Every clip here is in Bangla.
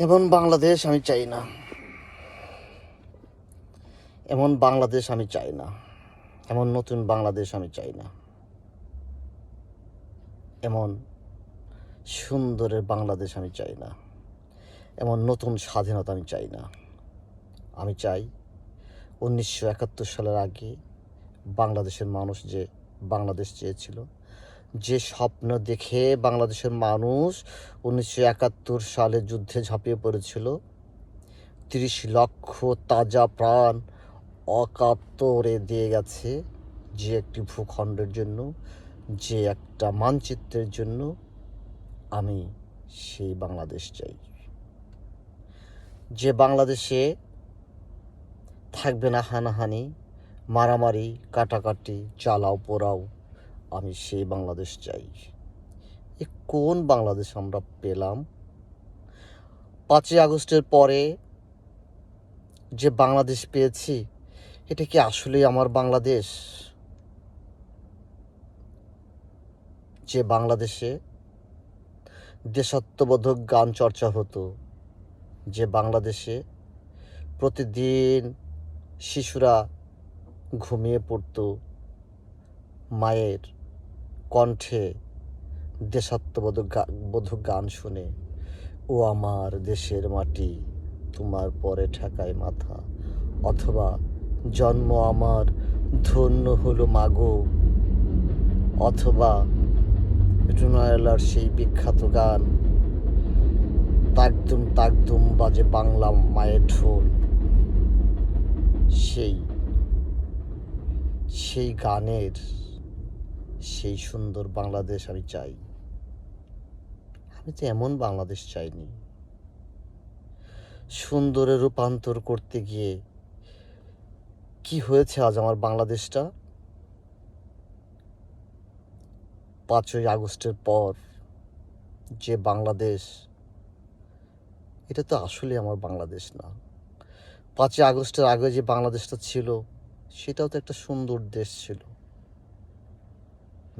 এমন বাংলাদেশ আমি চাই না। এমন বাংলাদেশ আমি চাই না। এমন নতুন বাংলাদেশ আমি চাই না। এমন সুন্দরের বাংলাদেশ আমি চাই না। এমন নতুন স্বাধীনতা আমি চাই না। আমি চাই উনিশশো একাত্তর সালের আগে বাংলাদেশের মানুষ যে বাংলাদেশ চেয়েছিল যে স্বপ্ন দেখে বাংলাদেশের মানুষ উনিশশো একাত্তর সালে যুদ্ধে ঝাঁপিয়ে পড়েছিল। তিরিশ লক্ষ তাজা প্রাণ অকাতরে দিয়ে গেছে যে একটি ভূখণ্ডের জন্য, যে একটা মানচিত্রের জন্য। আমি সেই বাংলাদেশ চাই। যে বাংলাদেশে থাকবে না হানাহানি, মারামারি, কাটাকাটি, চালাও পোড়াও আমি সেই বাংলাদেশ চাই। এ কোন বাংলাদেশ আমরা পেলাম? পাঁচই আগস্টের পরে যে বাংলাদেশ পেয়েছি, এটা কি আসলেই আমার বাংলাদেশ? যে বাংলাদেশে দেশাত্মবোধক গান চর্চা হতো, যে বাংলাদেশে প্রতিদিন শিশুরা ঘুমিয়ে পড়তো, মায়ের কণ্ঠে দেশাত্মবোধক বোধক গান শুনে, ও আমার দেশের মাটি, তোমার পরে ঠেকায় মাথা, অথবা জন্ম আমার ধন্য হলো মাগো, অথবা রুনায়লার সেই বিখ্যাত গান, তাকদুম তাকদুম বাজে বাংলা মায়ের ঢোল। সেই সেই গানের সেই সুন্দর বাংলাদেশ আমি চাই। আমি তো এমন বাংলাদেশ চাইনি। সুন্দরে রূপান্তর করতে গিয়ে কি হয়েছে আজ আমার বাংলাদেশটা? পাঁচই আগস্টের পর যে বাংলাদেশ, এটা তো আসলে আমার বাংলাদেশ না। পাঁচই আগস্টের আগে যে বাংলাদেশটা ছিল, সেটাও তো একটা সুন্দর দেশ ছিল।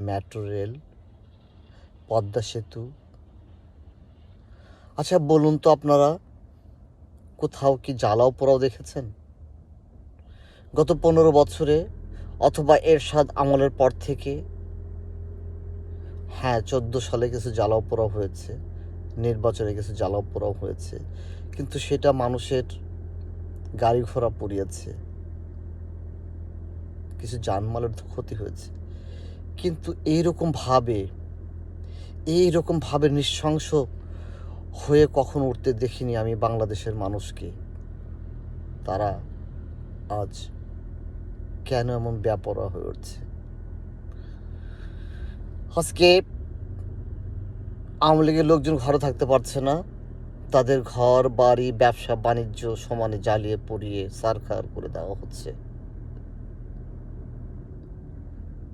মেট্রো রেল, পদ্মা সেতু। আচ্ছা বলুন তো আপনারা, কোথাও কি জ্বালাও পোড়াও দেখেছেন? গত পনেরো বছরে অথবা এরশাদ আমলের পর থেকে হ্যাঁ চোদ্দ সালে কিছু জ্বালাও পোড়াও হয়েছে, নির্বাচনে কিছু জ্বালাও পোড়াও হয়েছে, কিন্তু সেটা মানুষের গাড়ি ঘোড়া পড়িয়েছে। কিছু জানমালের ক্ষতি হয়েছে। কিন্তু এইরকম ভাবে এইরকম ভাবে নৃশংস হয়ে কখনো উঠতে দেখিনি আমি বাংলাদেশের মানুষকে। তারা আজ কেন এমন ব্যাপরা হয়ে উঠছে? আজকে আওয়ামী লীগের লোকজন ঘরে থাকতে পারছে না। তাদের ঘর, বাড়ি, ব্যবসা, বাণিজ্য সমানে জ্বালিয়ে পড়িয়ে সারখার করে দেওয়া হচ্ছে।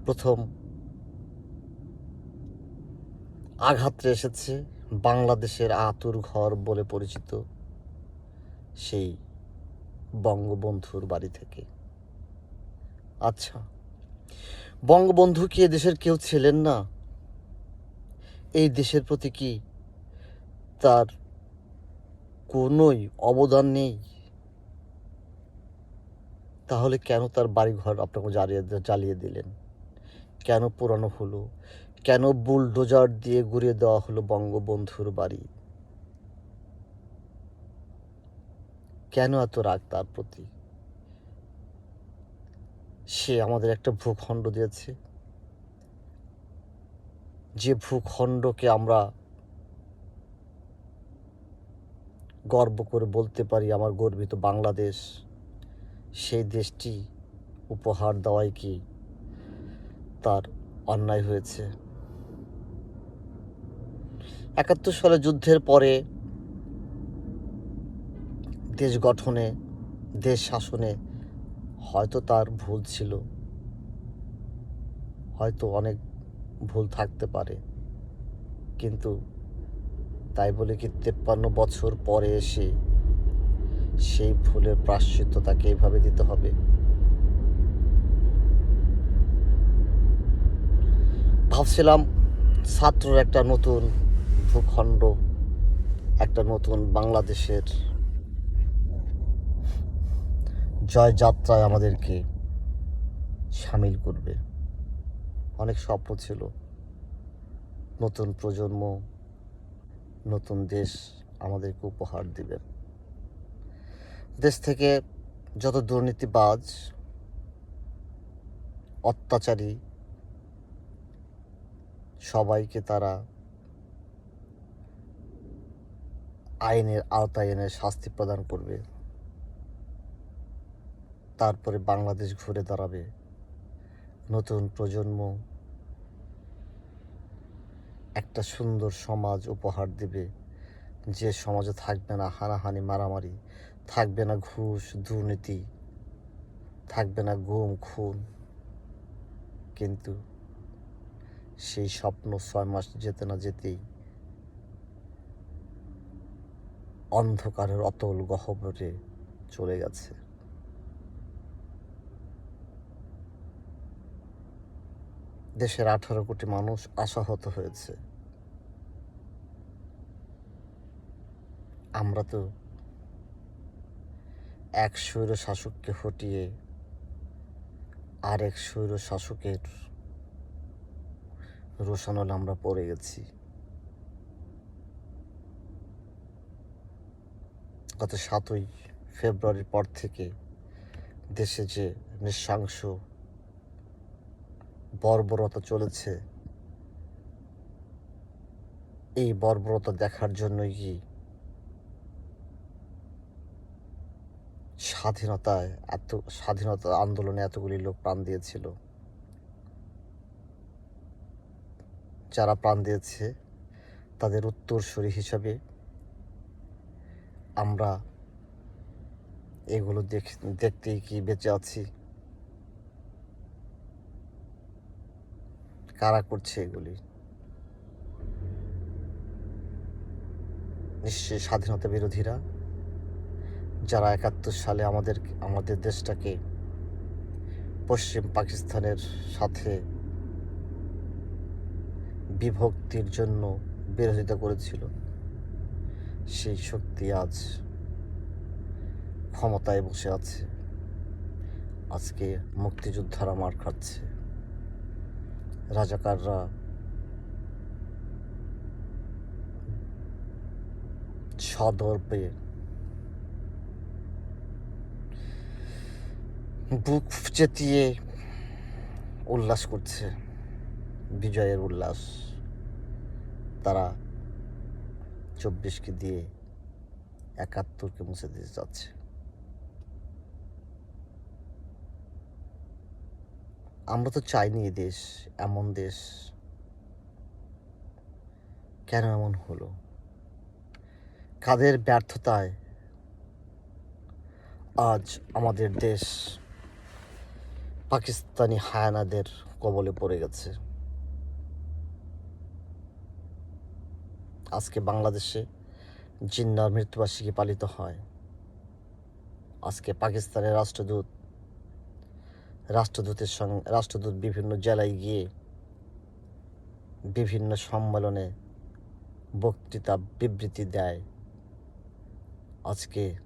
প্রথম আঘাতটা এসেছে বাংলাদেশের আতুর ঘর বলে পরিচিত সেই বঙ্গবন্ধুর বাড়ি থেকে। আচ্ছা বঙ্গবন্ধু কি দেশের কেউ ছিলেন না? এই দেশের প্রতি কি তার কোনোই অবদান নেই? তাহলে কেন তার বাড়িঘর আপনাকে জ্বালিয়ে জ্বালিয়ে দিলেন? কেন পোড়ানো হলো? কেন বুলডোজার দিয়ে ঘুরিয়ে দেওয়া হলো বঙ্গবন্ধুর বাড়ি? কেন এত রাগ তার প্রতি? সে আমাদের একটা ভূখণ্ড দিয়েছে। যে ভূখণ্ডকে আমরা গর্ব করে বলতে পারি আমার গর্বিত বাংলাদেশ, সেই দেশটি উপহার দেওয়াই কি তার অন্যায় হয়েছে? একাত্তর সালে যুদ্ধের পরে দেশ গঠনে, দেশ শাসনে হয়তো তার ভুল ছিল। হয়তো অনেক ভুল থাকতে পারে। কিন্তু তাই বলে কি তেপ্পান্ন বছর পরে এসে সেই ভুলের প্রাশ্চিত্য তাকে এইভাবে দিতে হবে? ভাবছিলাম ছাত্রর একটা নতুন ভূখণ্ড, একটা নতুন বাংলাদেশের জয়যাত্রায় আমাদেরকে সামিল করবে। অনেক স্বপ্ন ছিল। নতুন প্রজন্ম, নতুন দেশ আমাদেরকে উপহার দিবে। দেশ থেকে যত দুর্নীতিবাজ, অত্যাচারী সবাইকে তারা আইনের আওতায় এনে শাস্তি প্রদান করবে। তারপরে বাংলাদেশ ঘুরে দাঁড়াবে। নতুন প্রজন্ম একটা সুন্দর সমাজ উপহার দেবে। যে সমাজে থাকবে না হানাহানি, মারামারি, থাকবে না ঘুষ, দুর্নীতি, থাকবে না গুম, খুন। কিন্তু সেই স্বপ্ন ছয় মাস যেতে না যেতেই অন্ধকারের অতল গহ্বরে চলে গেছে। দেশের আঠারো কোটি মানুষ আশাহত হয়েছে। আমরা তো এক স্বৈর শাসককে হটিয়ে আর এক স্বৈর শাসকের রোশানলে আমরা পড়ে গেছি। গত সাতই ফেব্রুয়ারির পর থেকে দেশে যে নৃশংস বর্বরতা চলেছে, এই বর্বরতা দেখার জন্যই কি স্বাধীনতায় এত, স্বাধীনতা আন্দোলনে এতগুলি লোক প্রাণ দিয়েছিল? যারা প্রাণ দিয়েছে, তাদের উত্তরসূরি হিসাবে আমরা এগুলো দেখ দেখতেই কি বেঁচে আছি? কারা করছে এগুলি? নিশ্চয়ই স্বাধীনতা বিরোধীরা, যারা একাত্তর সালে আমাদের আমাদের দেশটাকে পশ্চিম পাকিস্তানের সাথে বিভক্তির জন্য বিরোধিতা করেছিল। সেই শক্তি আজ ক্ষমতায় বসে আছে। আজকে মুক্তিযোদ্ধারা মার খাচ্ছে। রাজাকাররা সদর্পে বুক চেতিয়ে উল্লাস করছে। বিজয়ের উল্লাস। তারা চব্বিশকে দিয়ে একাত্তরকে মুছে দিতে যাচ্ছে আমরা তো চাইনি এই দেশ, এমন দেশ কেন এমন হলো? কাদের ব্যর্থতায় আজ আমাদের দেশ পাকিস্তানি হায়ানাদের কবলে পড়ে গেছে? আজকে বাংলাদেশে জিন্নার মৃত্যুবার্ষিকী পালিত হয়। আজকে পাকিস্তানের রাষ্ট্রদূত, রাষ্ট্রদূতের সঙ্গে রাষ্ট্রদূত বিভিন্ন জেলায় গিয়ে বিভিন্ন সম্মেলনে বক্তৃতা বিবৃতি দেয়। আজকে